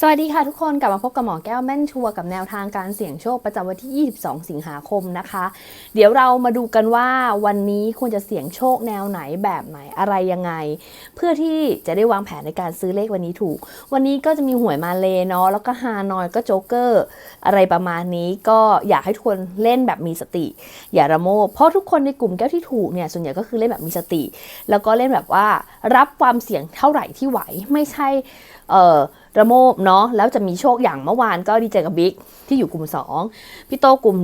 สวัสดีค่ะทุกคนกลับมาพบกับหมอแก้วแม่นชัวร์กับแนวทางการเสี่ยงโชคประจำวันที่ 22 สิงหาคมนะคะ เดี๋ยวเรามาดูกันว่าวันนี้ควรจะเสี่ยงโชคแนวไหนแบบไหนอะไรยังไง เพื่อที่จะได้วางแผนในการซื้อเลขวันนี้ถูก วันนี้ก็จะมีหวยมาเลเนาะแล้วก็ฮานอยก็โจ๊กเกอร์อะไรประมาณนี้ก็อยากให้ทุกคนเล่นแบบมีสติ อย่าระโมบเพราะทุกคนในกลุ่มแก้วที่ถูกเนี่ยส่วนใหญ่ก็คือเล่นแบบมีสติ แล้วก็เล่นแบบว่ารับความเสี่ยงเท่าไหร่ที่ไหวไม่ใช่เออระโมบเนาะแล้วจะมีโชคอย่างเมื่อวานก็ดีใจกับบิ๊กที่อยู่กลุ่ม 2 พี่โตกลุ่ม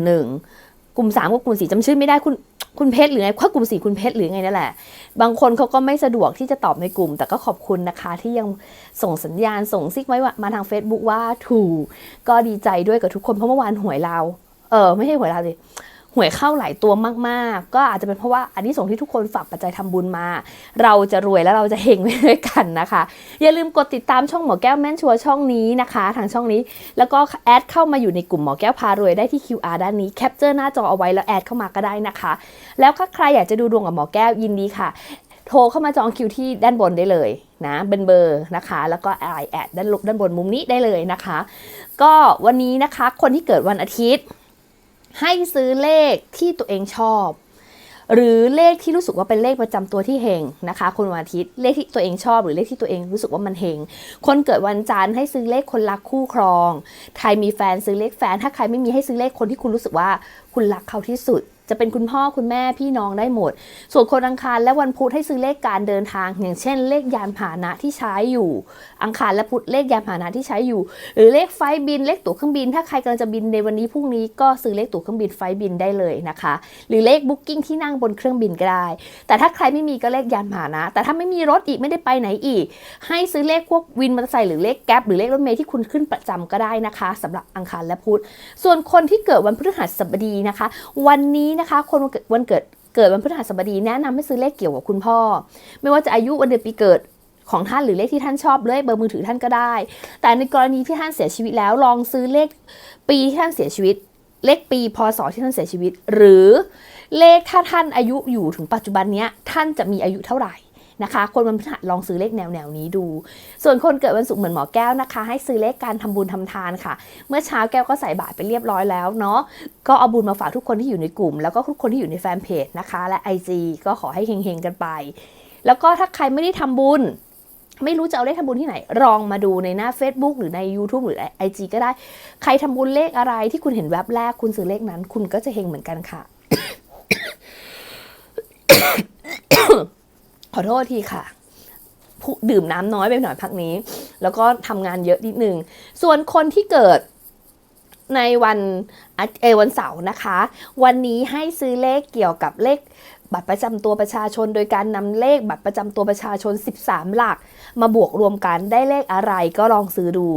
1 กลุ่ม 3กับกลุ่ม4จำชื่อไม่ได้คุณคุณเพชรหรือไงว่ากลุ่ม4คุณเพชรหรือไงนั่นแหละ บางคนเขาก็ไม่สะดวกที่จะตอบในกลุ่ม แต่ก็ขอบคุณนะคะที่ยังส่งสัญญาณส่งซิกไว้ว่ามาทาง Facebook ว่าถูก ก็ดีใจด้วยกับทุกคนเพราะเมื่อวานหวยเรา เออไม่ใช่หวยเราสิ หวยเข้าหลายตัวมากๆ ก็อาจจะเป็นเพราะว่าอันนี้ส่งที่ทุกคนฝากปัจจัยทำบุญมา เราจะรวยแล้วเราจะเฮงไปด้วยกันนะคะ อย่าลืมกดติดตามช่องหมอแก้วแม่นชัวช่องนี้นะคะ ทางช่องนี้ แล้วก็แอดเข้ามาอยู่ในกลุ่มหมอแก้วพารวยได้ที่ QR ด้านนี้แคปเจอร์หน้าจอเอาไว้แล้วแอดเข้ามาก็ได้นะคะ แล้วถ้าใครอยากจะดูดวงกับหมอแก้วยินดีค่ะโทรเข้ามาจองคิวที่ด้านบนได้เลยนะเป็นเบอร์นะคะ แล้วก็ไอแอดด้านลบด้านบนมุมนี้ได้เลยนะคะ ก็วันนี้นะคะคนที่เกิดวันอาทิตย์ ให้ซื้อเลขที่ตัวเองชอบ หรือเลขที่รู้สึกว่าเป็นเลขประจำตัวที่เฮงนะคะ คนวันอาทิตย์เลขที่ตัวเองชอบ หรือเลขที่ตัวเองรู้สึกว่ามันเฮงคนเกิดวันจันทร์ให้ซื้อเลขคนรักคู่ครอง ใครมีแฟนซื้อเลขแฟน ถ้าใครไม่มีให้ซื้อเลขคนที่คุณรู้สึกว่าคุณรักเขาที่สุด จะเป็นคุณพ่อคุณแม่พี่น้องได้หมด ส่วนคนอังคารและวันพุธให้ซื้อเลขการเดินทาง อย่างเช่น เลขยานพาหนะที่ใช้อยู่ อังคารและพุธเลขยานพาหนะที่ใช้อยู่ หรือเลขไฟบินเลขตั๋วเครื่องบิน ถ้าใครกำลังจะบินในวันนี้พรุ่งนี้ก็ซื้อเลขตั๋วเครื่องบินไฟบินได้เลยนะคะ หรือเลขบุ๊กิ้งที่นั่งบนเครื่องบินก็ได้แต่ถ้าใครไม่มีก็เลขยานพาหนะ แต่ถ้าไม่มีรถอีกไม่ได้ไปไหนอีก ให้ซื้อเลขพวกวินมอเตอร์ไซค์หรือเลขแก๊ปหรือเลขรถเมล์ที่คุณขึ้นประจำก็ได้นะคะสำหรับอังคารและพุธส่วนคนที่เกิดวันพฤหัสบดีนะคะ วันนี้นะคะ คนวันเกิดวันเกิดเกิดวันพฤหัสบดีแนะนำให้ซื้อเลขเกี่ยวกับคุณพ่อ ไม่ว่าจะอายุวันเดือนปีเกิดของท่านหรือเลขที่ท่านชอบเลขเบอร์มือถือท่านก็ได้ แต่ในกรณีที่ท่านเสียชีวิตแล้วลองซื้อเลขปีที่ท่านเสียชีวิต เลขปีพศที่ท่านเสียชีวิต หรือเลขถ้าท่านอายุอยู่ถึงปัจจุบันนี้ท่านจะมีอายุเท่าไหร่ นะคะ คนวันพฤหัสลองซื้อเลขแนวแนวนี้ดู ส่วนคนเกิดวันศุกร์เหมือนหมอแก้วนะคะ ให้ซื้อเลขการทำบุญทำทานค่ะ เมื่อเช้าแก้วก็ใส่บาตรไปเรียบร้อยแล้วเนาะก็เอาบุญมาฝากทุกคนที่อยู่ในกลุ่ม แล้วก็ทุกคนที่อยู่ในแฟนเพจนะคะ และ IG ก็ขอให้เฮงๆกันไป แล้วก็ถ้าใครไม่ได้ทำบุญไม่รู้จะเอาเลขทำบุญที่ไหนลองมาดูในหน้า Facebook หรือใน YouTube หรือ IG ก็ได้ ใครทำบุญเลขอะไรที่คุณเห็นแวบแรกคุณซื้อเลขนั้น คุณก็จะเฮงเหมือนกันค่ะ ขอโทษทีค่ะดื่มน้ำน้อยไปหน่อยพักนี้ แล้วก็ทำงานเยอะนิดนึง ส่วนคนที่เกิดในวันเออวันเสาร์นะคะ วันนี้ให้ซื้อเลขเกี่ยวกับเลขบัตรประจำตัวประชาชน โดยการนำเลขบัตรประจำตัวประชาชน 13 หลัก มาบวกรวมกันได้เลขอะไรก็ลองซื้อดู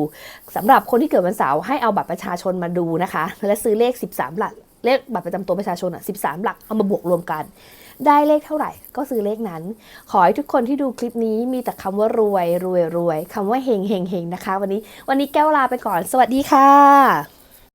สำหรับคนที่เกิดวันเสาร์ให้เอาบัตรประชาชนมาดูนะคะ และซื้อเลข 13 หลัก เลขบัตรประจำตัวประชาชนอะ13 หลักเอามาบวกรวมกัน ได้เลขเท่าไหร่ก็ซื้อเลขนั้น ขอให้ทุกคนที่ดูคลิปนี้มีแต่คำว่ารวยรวยรวยคำว่าเฮงเฮงเฮงนะคะ วันนี้วันนี้แก้วลาไปก่อน สวัสดีค่ะ